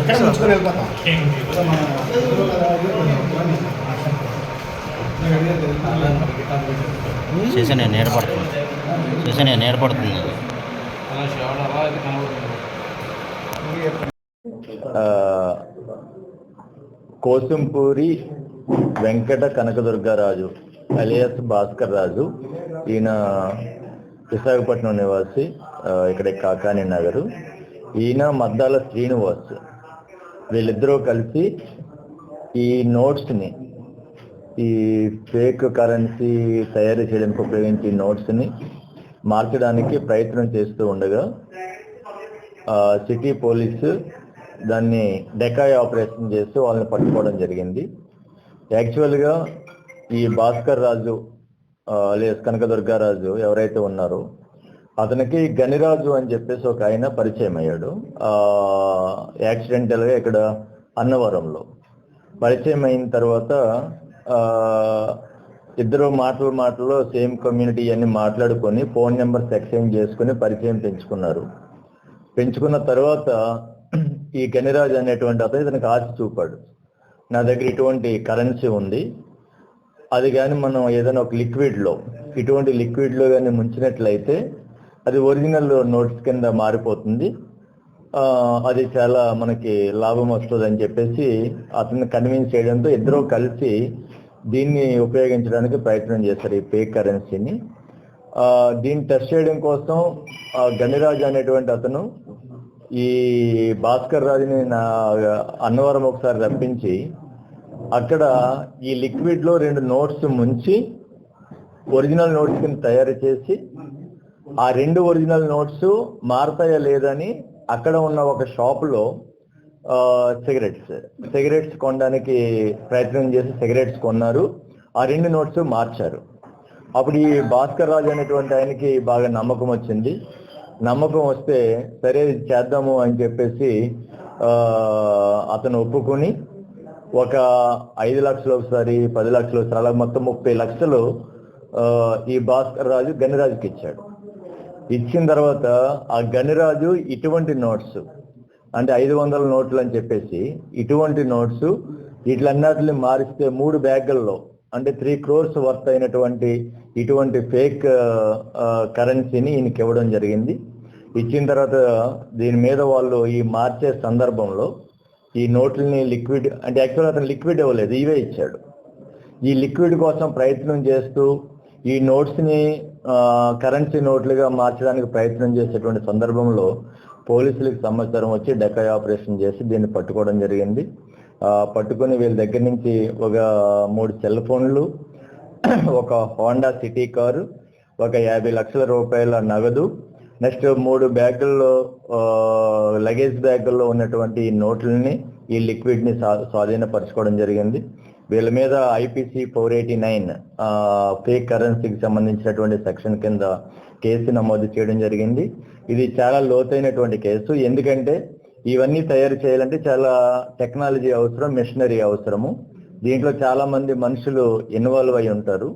ఇక్కడ ఉంచుకొని వెళ్ళిపోతాం సెషన్ ఏర్పడుతుంది సెషన్ ఏర్పడుతుంది కోసింపూరి వెంకట కనకదుర్గారాజు అలియస్ భాస్కర్ రాజు ఈయన విశాఖపట్నం నివాసి ఇక్కడ కాకాని నగరు. ఈయన మద్దాల శ్రీనివాస్. వీళ్ళిద్దరూ కలిసి ఈ నోట్స్ని ఈ ఫేక్ కరెన్సీ తయారు చేయడానికి ఉపయోగించి నోట్స్ని మార్చడానికి ప్రయత్నం చేస్తూ ఉండగా సిటీ పోలీసు దాన్ని డెకాయ్ ఆపరేషన్ చేస్తూ వాళ్ళని పట్టుకోవడం జరిగింది. యాక్చువల్గా ఈ భాస్కర్ రాజు లేస్ కనకదుర్గారాజు ఎవరైతే ఉన్నారో అతనికి గనిరాజు అని చెప్పేసి ఒక ఆయన పరిచయం అయ్యాడు. యాక్సిడెంటల్గా ఇక్కడ అన్నవరంలో పరిచయం అయిన తర్వాత ఇద్దరు మాటలు మాటల్లో సేమ్ కమ్యూనిటీ అన్ని మాట్లాడుకొని ఫోన్ నెంబర్స్ ఎక్స్చేంజ్ చేసుకుని పరిచయం పెంచుకున్నారు. పెంచుకున్న తర్వాత ఈ గనిరాజ్ అనేటువంటి అతను ఇతనికి ఆశ చూపాడు. నా దగ్గర ఇటువంటి కరెన్సీ ఉంది. అది కానీ మనం ఏదైనా ఒక లిక్విడ్లో ఇటువంటి లిక్విడ్లో కానీ ముంచినట్లయితే అది ఒరిజినల్ నోట్స్ కింద మారిపోతుంది. అది చాలా మనకి లాభం వస్తుంది అని చెప్పేసి అతన్ని కన్విన్స్ చేయడంతో ఇద్దరూ కలిసి దీన్ని ఉపయోగించడానికి ప్రయత్నం చేశారు ఈ పే కరెన్సీని. దీన్ని టెస్ట్ చేయడం కోసం గణిరాజు అనేటువంటి అతను ఈ భాస్కర్ రాజుని నా అన్నవరం ఒకసారి రప్పించి అక్కడ ఈ లిక్విడ్లో రెండు నోట్స్ ముంచి ఒరిజినల్ నోట్స్ కింద తయారు చేసి ఆ రెండు ఒరిజినల్ నోట్స్ మారతాయా లేదని అక్కడ ఉన్న ఒక షాపులో సిగరెట్స్. సిగరెట్స్ కొనడానికి ప్రయత్నం చేసి సిగరెట్స్ కొన్నారు. ఆ రెండు నోట్స్ మార్చారు. అప్పుడు ఈ భాస్కర్ రాజు అనేటువంటి ఆయనకి బాగా నమ్మకం వచ్చింది. నమ్మకం వస్తే సరే చేద్దాము అని చెప్పేసి ఆ, అతను ఒప్పుకొని ఒక ఐదు లక్షలు ఒకసారి పది లక్షలు ఒకసారి అలా మొత్తం ముప్పై లక్షలు ఆ, ఈ భాస్కర్ రాజు గణిరాజుకి ఇచ్చాడు. ఇచ్చిన తర్వాత ఆ గణిరాజు ఇటువంటి నోట్స్ అంటే ఐదు వందల నోట్లు అని చెప్పేసి ఇటువంటి నోట్స్ వీటిలన్నిటిని మారిస్తే మూడు బ్యాగుల్లో అంటే త్రీ క్రోర్స్ వర్త్ అయినటువంటి ఇటువంటి ఫేక్ కరెన్సీని ఈయనకి ఇవ్వడం జరిగింది. ఇచ్చిన తర్వాత దీని మీద వాళ్ళు ఈ మార్చే సందర్భంలో ఈ నోట్లని లిక్విడ్ అంటే యాక్చువల్ అతను లిక్విడ్ ఇవ్వలేదు ఇవే ఇచ్చాడు. ఈ లిక్విడ్ కోసం ప్రయత్నం చేస్తూ ఈ నోట్స్ని కరెన్సీ నోట్లుగా మార్చడానికి ప్రయత్నం చేసేటువంటి సందర్భంలో పోలీసులకు సమాచారం వచ్చి డెకాయ్ ఆపరేషన్ చేసి దీన్ని పట్టుకోవడం జరిగింది. పట్టుకొని వీళ్ళ దగ్గర నుంచి ఒక మూడు సెల్ ఫోన్లు ఒక హోండా సిటీ కారు ఒక యాభై లక్షల రూపాయల నగదు నెక్స్ట్ మూడు బ్యాగుల్లో లగేజ్ బ్యాగుల్లో ఉన్నటువంటి ఈ నోట్లని ఈ లిక్విడ్ని స్వాధీనపరచుకోవడం జరిగింది. వీళ్ళ మీద IPC four eighty nine fake కరెన్సీకి సంబంధించినటువంటి సెక్షన్ కింద కేసు నమోదు చేయడం జరిగింది. ఇది చాలా లోతైనటువంటి కేసు. ఎందుకంటే ఇవన్నీ తయారు చేయాలంటే చాలా టెక్నాలజీ అవసరం మిషనరీ అవసరము. దీంట్లో చాలా మంది మనుషులు ఇన్వాల్వ్ అయి ఉంటారు.